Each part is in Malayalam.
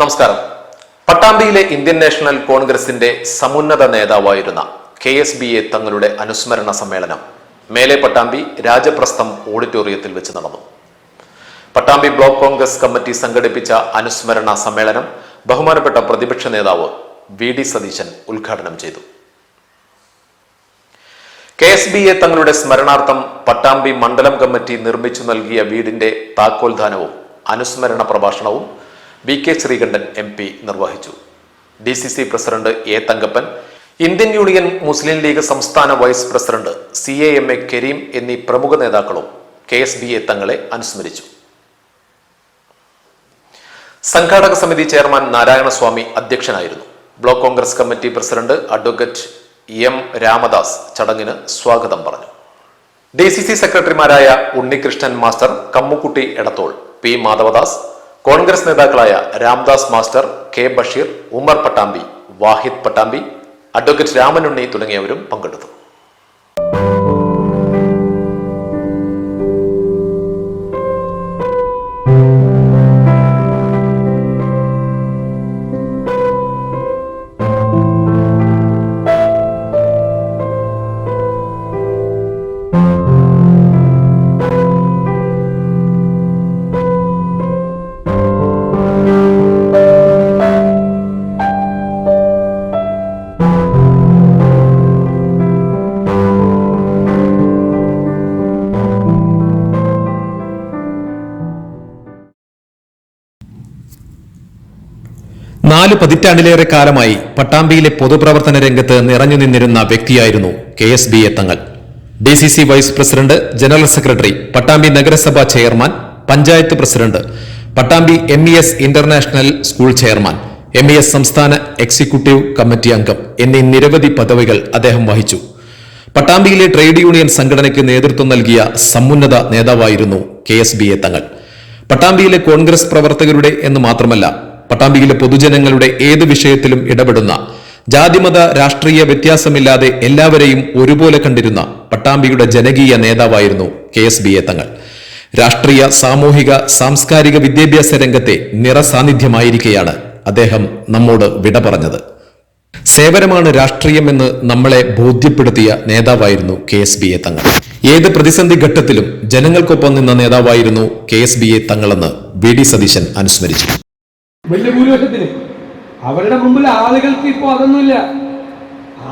നമസ്കാരം. പട്ടാമ്പിയിലെ ഇന്ത്യൻ നാഷണൽ കോൺഗ്രസിന്റെ സമുന്നത നേതാവായിരുന്ന കെ എസ് ബി എ തങ്ങളുടെ അനുസ്മരണ സമ്മേളനം മേലെ പട്ടാമ്പി രാജപ്രസ്ഥം ഓഡിറ്റോറിയത്തിൽ വെച്ച് നടന്നു. പട്ടാമ്പി ബ്ലോക്ക് കോൺഗ്രസ് കമ്മിറ്റി സംഘടിപ്പിച്ച അനുസ്മരണ സമ്മേളനം ബഹുമാനപ്പെട്ട പ്രതിപക്ഷ നേതാവ് വി ഡി സതീശൻ ഉദ്ഘാടനം ചെയ്തു. കെ എസ് ബി എ തങ്ങളുടെ സ്മരണാർത്ഥം പട്ടാമ്പി മണ്ഡലം കമ്മിറ്റി നിർമ്മിച്ചു നൽകിയ വീടിന്റെ താക്കോൽദാനവും അനുസ്മരണ പ്രഭാഷണവും V K Sreekandan M P നിർവഹിച്ചു. D C C president A Thankappan Indian Union Muslim League സംസ്ഥാന vice president C A M A Kareem എന്നീ പ്രമുഖ നേതാക്കളും കെ എസ് ബി എ തങ്ങളെ അനുസ്മരിച്ചു. സംഘാടക സമിതി ചെയർമാൻ നാരായണസ്വാമി അധ്യക്ഷനായിരുന്നു. Block Congress committee president advocate M Ramadas ചടങ്ങിന് സ്വാഗതം പറഞ്ഞു. ഡി സി സി സെക്രട്ടറിമാരായ Unnikrishnan master Kammukutty Edathol P Madhavadas Congress നേതാക്കളായ Ramdas master K Basheer Umar Pattambi Vahid Pattambi advocate Ramanunni തുടങ്ങിയവരും പങ്കെടുത്തു. നാല് പതിറ്റാണ്ടിലേറെ കാലമായി പട്ടാമ്പിയിലെ പൊതുപ്രവർത്തന രംഗത്ത് നിറഞ്ഞു നിന്നിരുന്ന വ്യക്തിയായിരുന്നു K S B A Thangal. D C C vice president general secretary Pattambi നഗരസഭാ chairman panchayat president Pattambi M E S international school chairman M E S സംസ്ഥാന എക്സിക്യൂട്ടീവ് കമ്മിറ്റി അംഗം എന്നീ നിരവധി പദവികൾ അദ്ദേഹം വഹിച്ചു. പട്ടാമ്പിയിലെ ട്രേഡ് യൂണിയൻ സംഘടനയ്ക്ക് നേതൃത്വം നൽകിയ സമുന്നത നേതാവായിരുന്നു കെ എസ് ബി എ തങ്ങൾ. പട്ടാമ്പിയിലെ കോൺഗ്രസ് പ്രവർത്തകരുടെ എന്ന് മാത്രമല്ല പട്ടാമ്പിയിലെ പൊതുജനങ്ങളുടെ ഏത് വിഷയത്തിലും ഇടപെടുന്ന ജാതിമത രാഷ്ട്രീയ വ്യത്യാസമില്ലാതെ എല്ലാവരെയും ഒരുപോലെ കണ്ടിരുന്ന പട്ടാമ്പിയുടെ ജനകീയ നേതാവായിരുന്നു കെ എസ് ബി എ തങ്ങൾ. രാഷ്ട്രീയ സാമൂഹിക സാംസ്കാരിക വിദ്യാഭ്യാസ രംഗത്തെ നിറസാന്നിധ്യമായിരിക്കെയാണ് അദ്ദേഹം നമ്മോട് വിട പറഞ്ഞത്. സേവനമാണ് രാഷ്ട്രീയമെന്ന് നമ്മളെ ബോധ്യപ്പെടുത്തിയ നേതാവായിരുന്നു കെ എസ് ബി എ തങ്ങൾ. ഏത് പ്രതിസന്ധി ഘട്ടത്തിലും ജനങ്ങൾക്കൊപ്പം നിന്ന നേതാവായിരുന്നു കെ എസ് ബി എ തങ്ങളെന്ന് വി ഡി സതീശൻ അനുസ്മരിച്ചു. വലിയ ഭൂരിപക്ഷത്തിന്. അവരുടെ മുമ്പിൽ ആളുകൾക്ക് ഇപ്പോൾ അതൊന്നുമില്ല.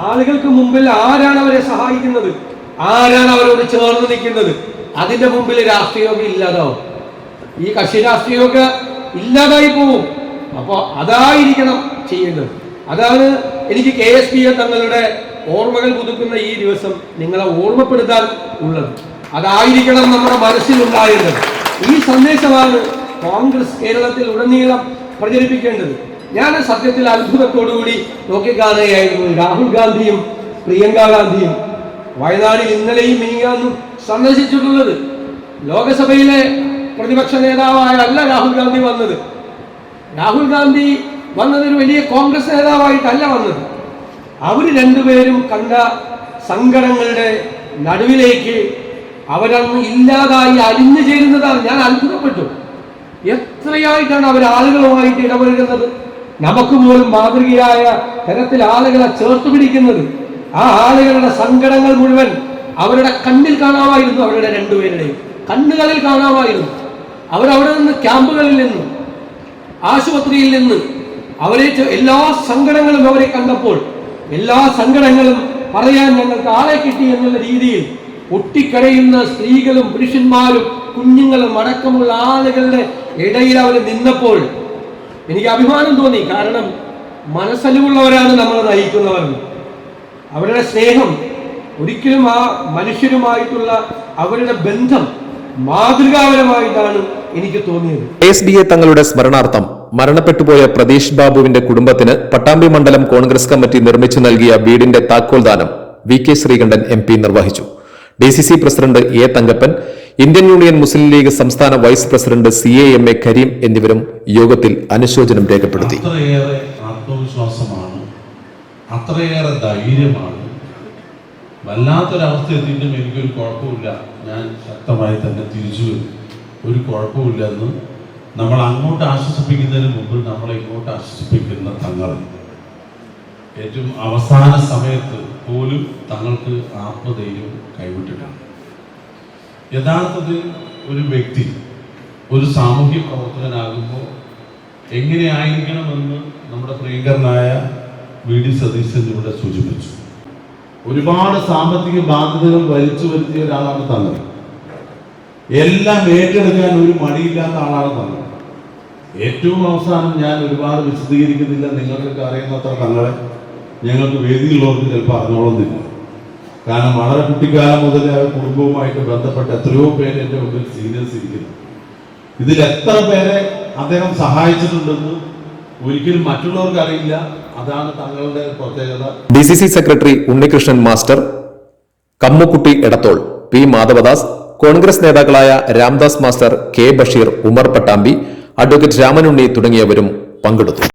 ആളുകൾക്ക് മുമ്പിൽ ആരാണ് അവരെ സഹായിക്കുന്നത്? ആരാണ് അവരോട് ചേർന്ന് നിൽക്കുന്നത്? അതിന്റെ മുമ്പിൽ രാഷ്ട്രീയമൊക്കെ ഇല്ലാതാവും. ഈ കക്ഷി രാഷ്ട്രീയമൊക്കെ ഇല്ലാതായി പോവും. അപ്പോൾ അതായിരിക്കണം ചെയ്യേണ്ടത്. അതാണ് എനിക്ക് കെ എസ് പി എ തങ്ങളുടെ ഓർമ്മകൾ പുതുക്കുന്ന ഈ ദിവസം നിങ്ങളെ ഓർമ്മപ്പെടുത്താൻ ഉള്ളത്. അതായിരിക്കണം നമ്മുടെ മനസ്സിലുണ്ടായിരുന്നത്. ഈ സന്ദേശമാണ് കോൺഗ്രസ് കേരളത്തിൽ ഉടനീളം പ്രചരിപ്പിക്കേണ്ടത്. ഞാൻ സത്യത്തിൽ അത്ഭുതത്തോടുകൂടി നോക്കിക്കാണുകയായിരുന്നു രാഹുൽ ഗാന്ധിയും പ്രിയങ്ക ഗാന്ധിയും. വയനാടിൽ ഇന്നലെയും മിനിയാന്നും സന്ദർശിച്ചിട്ടുള്ളത് ലോകസഭയിലെ പ്രതിപക്ഷ നേതാവായ അല്ല രാഹുൽ ഗാന്ധി വന്നത്. രാഹുൽ ഗാന്ധി വന്നത് ഒരു വലിയ കോൺഗ്രസ് നേതാവായിട്ടല്ല വന്നത്. അവർ രണ്ടുപേരും കണ്ട സങ്കടങ്ങളുടെ നടുവിലേക്ക് അവരന്ന് ഇല്ലാതായി അലിഞ്ഞു ചേരുന്നതാണ്. ഞാൻ അത്ഭുതപ്പെട്ടു. എത്രയായിട്ടാണ് അവർ ആളുകളുമായിട്ട് ഇടപഴകുന്നത്. നമുക്ക് പോലും മാതൃകയായ തരത്തിൽ ആളുകളെ ചേർത്ത് പിടിക്കുന്നത്. ആ ആളുകളുടെ സങ്കടങ്ങൾ മുഴുവൻ അവരുടെ കണ്ണിൽ കാണാമായിരുന്നു അവരുടെ രണ്ടുപേരുടെയും. കണ്ണുകളിൽ കാണാമായിരുന്നു. അവരവിടെ നിന്ന് ക്യാമ്പുകളിൽ നിന്ന് ആശുപത്രിയിൽ നിന്ന് അവരെ എല്ലാ സങ്കടങ്ങളും അവരെ കണ്ടപ്പോൾ എല്ലാ സങ്കടങ്ങളും പറയാൻ ഞങ്ങൾക്ക് ആളെ കിട്ടി എന്നുള്ള രീതിയിൽ ഒട്ടിക്കരയുന്ന സ്ത്രീകളും പുരുഷന്മാരും കുഞ്ഞുങ്ങളും അടക്കമുള്ള ആളുകളുടെ ഇടയിൽ അവർ നിന്നപ്പോൾ എനിക്ക് അഭിമാനം തോന്നി. കാരണം മനസ്സലിവുള്ളവരാണ് നമ്മളെ നയിക്കുന്നവർ. അവരുടെ സ്നേഹം ഒരിക്കലും ആ മനുഷ്യരുമായിട്ടുള്ള അവരുടെ ബന്ധം മാതൃകാപരമായിട്ടാണ് എനിക്ക് തോന്നിയത്. എസ് ബി എ തങ്ങളുടെ സ്മരണാർത്ഥം മരണപ്പെട്ടുപോയ പ്രതീഷ് ബാബുവിന്റെ കുടുംബത്തിന് പട്ടാമ്പി മണ്ഡലം കോൺഗ്രസ് കമ്മിറ്റി നിർമ്മിച്ചു നൽകിയ വീടിന്റെ താക്കോൽദാനം V K Sreekandan M P നിർവഹിച്ചു. D C C president A Thankappan Indian Union Muslim League സംസ്ഥാന vice president C A M A Kareem എന്നിവരും യോഗത്തിൽ അനുശോചനം രേഖപ്പെടുത്തി. ആത്മവിശ്വാസമാണ് അത്രയേറെ ധൈര്യമാണ്. വല്ലാത്തൊരവസ്ഥ എത്തിയിട്ടും എനിക്കൊരു കുഴപ്പമില്ല. ഞാൻ ശക്തമായി തന്നെ തിരിച്ചു വരും. ഒരു കുഴപ്പമില്ലെന്ന് നമ്മൾ അങ്ങോട്ട് ആശ്വസിപ്പിക്കുന്നതിന് മുമ്പ് നമ്മളെ ഇങ്ങോട്ട് ആശ്വസിപ്പിക്കുന്ന തങ്ങൾ. ഏറ്റവും അവസാന സമയത്ത് പോലും തങ്ങൾക്ക് ആത്മധൈര്യം കൈവിട്ടിട്ടുണ്ട്. യഥാർത്ഥത്തിൽ ഒരു വ്യക്തി ഒരു സാമൂഹ്യ പ്രവർത്തകനാകുമ്പോൾ എങ്ങനെയായിരിക്കണമെന്ന് നമ്മുടെ പ്രിയങ്കരനായ വി ഡി സതീശൻ ഇവിടെ സൂചിപ്പിച്ചു. ഒരുപാട് സാമ്പത്തിക ബാധ്യതകൾ വലിച്ചു വരുത്തിയ ഒരാളാണ് തങ്ങൾ എല്ലാം ഏറ്റെടുക്കാൻ ഒരു മടിയില്ലാത്ത ആളാണ് തങ്ങൾ ഏറ്റവും അവസാനം ഞാൻ ഒരുപാട് വിശദീകരിക്കുന്നില്ല. നിങ്ങൾക്കൊക്കെ അറിയുന്നത്ര തങ്ങളെ ഞങ്ങൾക്ക് വേദിയിലുള്ളവർക്ക് ചിലപ്പോൾ അറിഞ്ഞോളുന്നില്ല. കാരണം വളരെ കുട്ടിക്കാലം മുതൽ ആ കുടുംബവുമായിട്ട് ബന്ധപ്പെട്ട് എത്രയോ പേര് എന്റെ മുമ്പിൽ സീനിയേഴ്സ് ഇരിക്കുന്നു. ഇതിൽ എത്ര പേരെ അദ്ദേഹം സഹായിച്ചിട്ടുണ്ടെന്ന് ഒരിക്കലും മറ്റുള്ളവർക്ക് അറിയില്ല. അതാണ് തങ്ങളുടെ പ്രത്യേകത. D C C secretary Unnikrishnan master Kammukutty Edathol P Madhavadas Congress നേതാക്കളായ Ramdas master K Basheer Umar Pattambi advocate Ramanunni തുടങ്ങിയവരും പങ്കെടുത്തു.